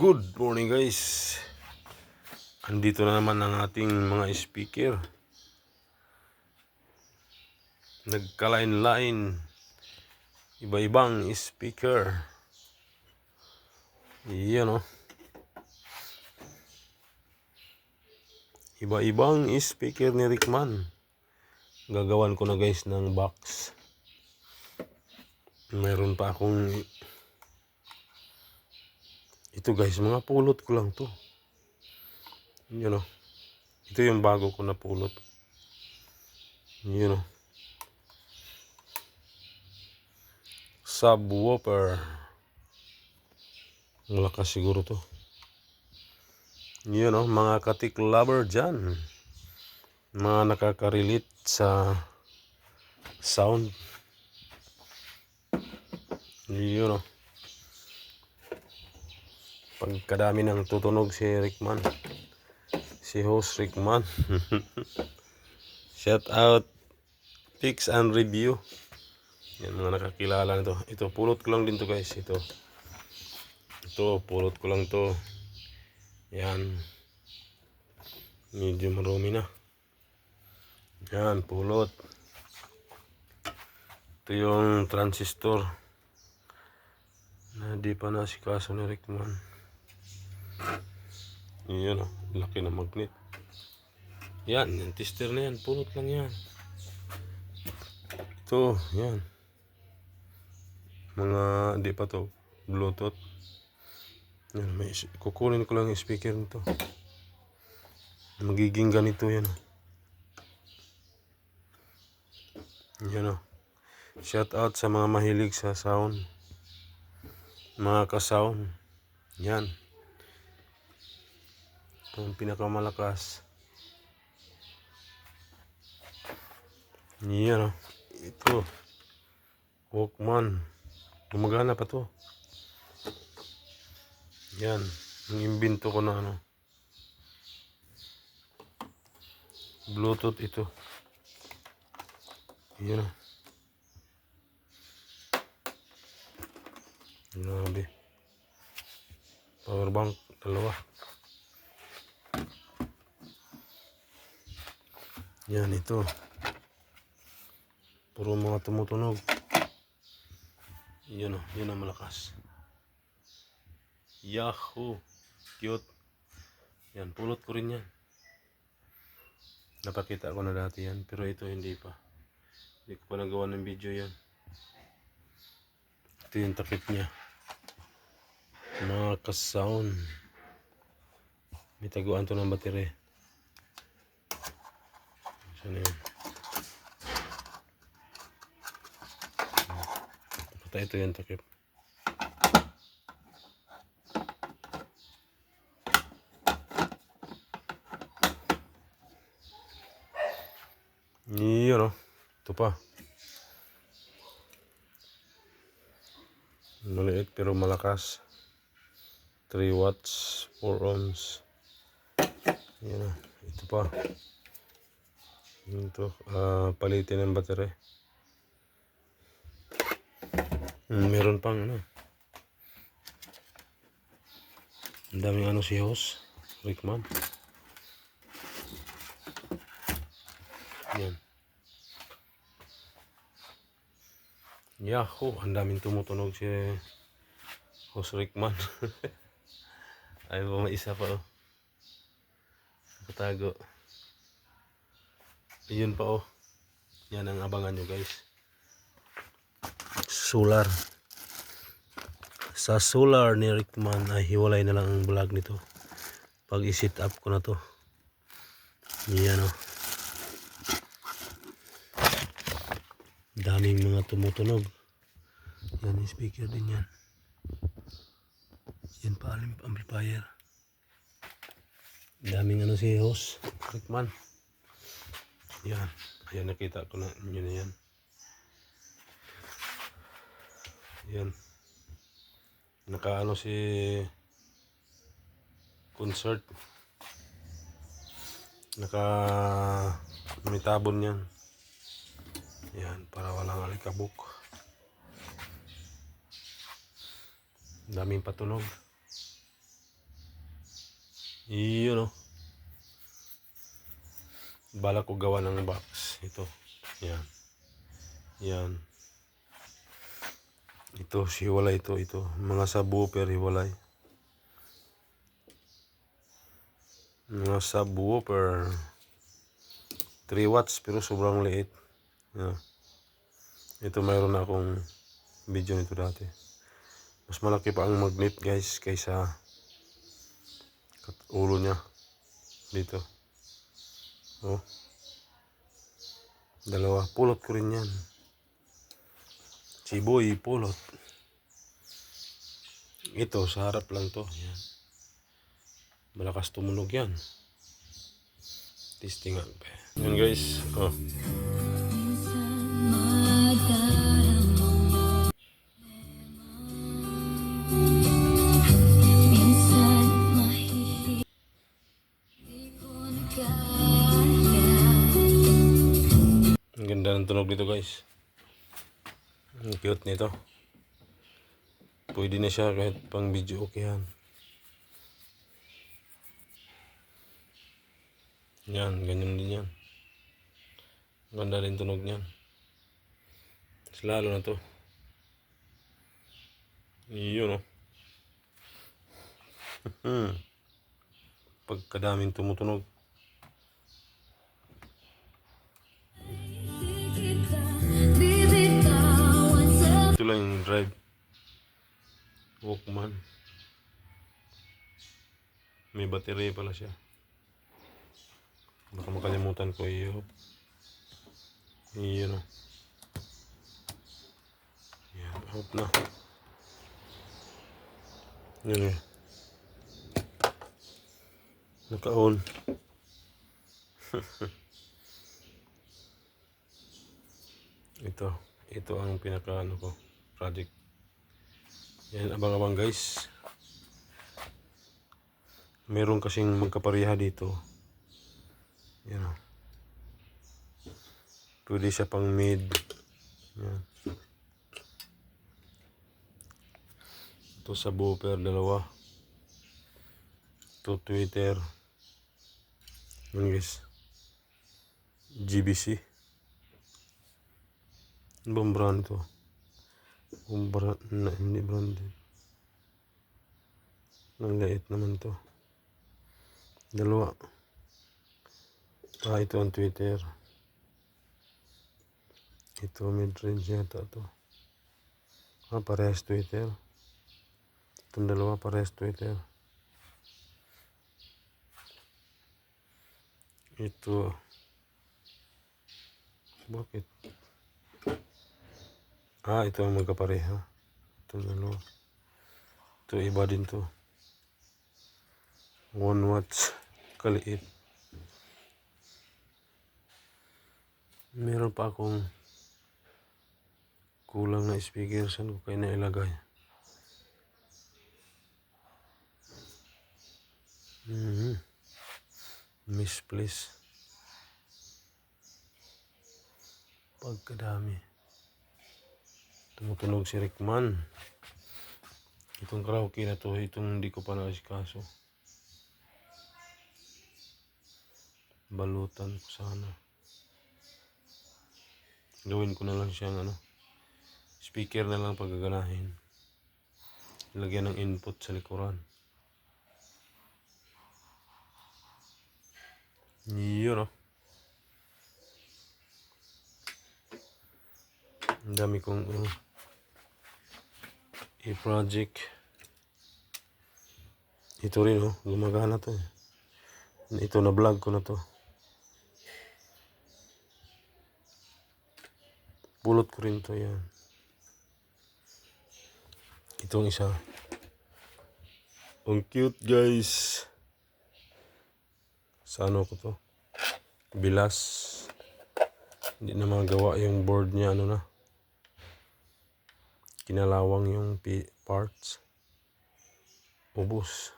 Good morning guys. Andito na naman ang ating mga speaker. Nagkalain-lain. Iba-ibang speaker. Yan o. Iba-ibang speaker ni Rickman. Gagawan ko na guys ng box. Meron pa akong ito guys, mga pulot ko lang to. Yun o. Ito yung bago ko na pulot. Yun o. Subwoofer. Malakas siguro to. Yun o, mga katik lover dyan. Mga nakaka-relate sa sound. Yun o pagkadami ng tutunog si Rickman. Si host Rickman. Shout out fix and review. Yan mga nakakilala nito. Ito pulot ko lang din to guys. Ito. Ito pulot ko lang to. Yan. Medyo marumi na. Yan pulot. Ito yung transistor. Na di pa nasikaso ni Rickman yan o, laki na magnet. Yan, yung tester na yan, pulot lang yan. Ito, yan. Mga, di pa to, bluetooth. Yan, may, kukunin ko lang yung speaker nito. Magiging ganito yan o. Yan o. Shout out sa mga mahilig sa sound. Mga ka-sound. Yan. Ang pinakamalakas. Yan o. Ito. Walkman. Gumagana pa to. Yan. Ang imbento ko na ano. Bluetooth ito. Yan o. Grabe. Power bank. Dalawa. Yan ito. Puro mga tumutunog. Yan o. Yan ang malakas. Yahoo! Cute. Yan. Pulot ko rin yan. Napakita ko na dati yan. Pero ito hindi pa. Hindi ko pa nagawa ng video yan. Ito yung takip niya. Mga ka-sound. May taguan to ng baterya. Saan yun? Patay ito yung takip. Yun o. Ito pa. Maliit pero malakas. 3 watts, 4 ohms. Yan o. Ito pa. Ito, ah, palitin ng baterya. Mm, meron pang ano. Ang daming ano si host. Rickman. Yan. Yahoo! Ang daming tumutunog si host Rickman. Ay ba isa pa oh. Nakatago. Ayun pa oh. Yan ang abangan nyo guys. Solar. Sa solar ni Rickman ay hiwalay na lang ang vlog nito. Pag i-set up ko na to. Yan oh. Daming mga tumutunog. Yan yung speaker din yan. Yan pa amplifier. Daming ano si host. Rickman. Yan. Ayan, nakita ko na. Yun na yan. Yan. Nakaano si concert. Naka may tabon yan. Yan, para walang alikabok. Daming patunog. Iyon oh. Bala ko gawa ng box. Ito. Yan. Yan. Ito, hiwalay ito, ito. Mga subwoofer, hiwalay. Mga subwoofer. 3 watts, pero sobrang liit. Yan. Ito, mayroon na akong video nito dati. Mas malaki pa ang magnet, guys, kaysa ulo niya. Dito. Oh. Dalawa. Pulot ko rin yan. Si Boy, pulot. Ito, sa harap lang to. Yan. Malakas tumunog yan. Testing nga. Yan guys. Oh. Ganda ng tunog nito guys. Ang cute nito. Pwede na siya kahit pang video okay yan. Yan, ganyan din yan. Ganda rin tunog niyan. Lalo na to. Iyon oh. Hmm. Pagkadaming tumutunog. Ito lang yung drive. Walkman. May battery pala siya. Baka makalimutan ko iyo. Iyon o. Yan, out na. Yan eh. Naka-on. Ito. Ito ang pinaka ano ko. Project. Yan, abang-abang guys. Meron kasing magkapareha dito. Yan o. Pwede siya pang mid. Yan. Ito sa booper, dalawa. Ito Twitter. Yan guys. GBC. Ano bang brand to? Na, hindi branded. Ang liit naman to. Dalawa. Ah, ito ang Twitter. Ito mid-range yata to. Ah, parehas Twitter. Itong dalawa parehas Twitter. Ito. Bakit? Ah, ito ang magkapareha. Ito dalawa. Ito iba din to. 1 watts. Kaliit. Meron pa akong kulang na speaker. Saan ko kayo nailagay? Mhm. Misplace. Pagkadami. Tumutunog si Rickman. Itong karaoke na to, itong hindi ko pa naasikaso. Balutan ko sana. Gawin ko na lang siyang ano, speaker na lang pagaganahin. Lagyan ng input sa likuran. Yun oh. Ang dami kong uh, i-project. Ito rin oh, gumagana to eh. Ito na vlog ko na to. Pulot ko rin to yan. Itong isa. Ang cute guys. Sa ano ko to? Bilas. Hindi na magawa yung board niya ano na. Kinalawang yung parts. Ubus.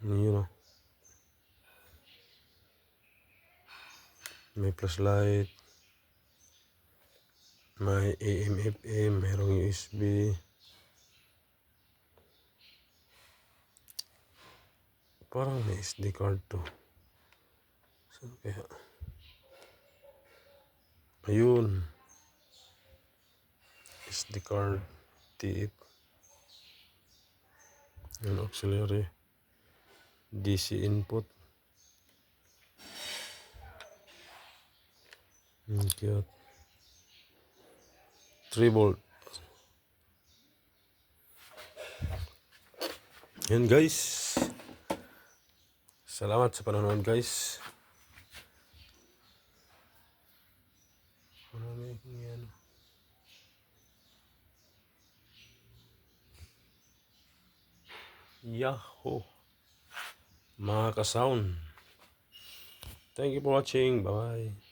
Yun oh. May flashlight. May AM, FM, mayroong USB. Parang may SD card to. Saan kaya? Ayun. SD card. TF. Yan, auxiliary. DC input. Hmm, cute. 3 volt. Yan guys. Salamat sa panonood guys. Marami akong yan. Yahoo! Mga ka-sound. Thank you for watching. Bye-bye.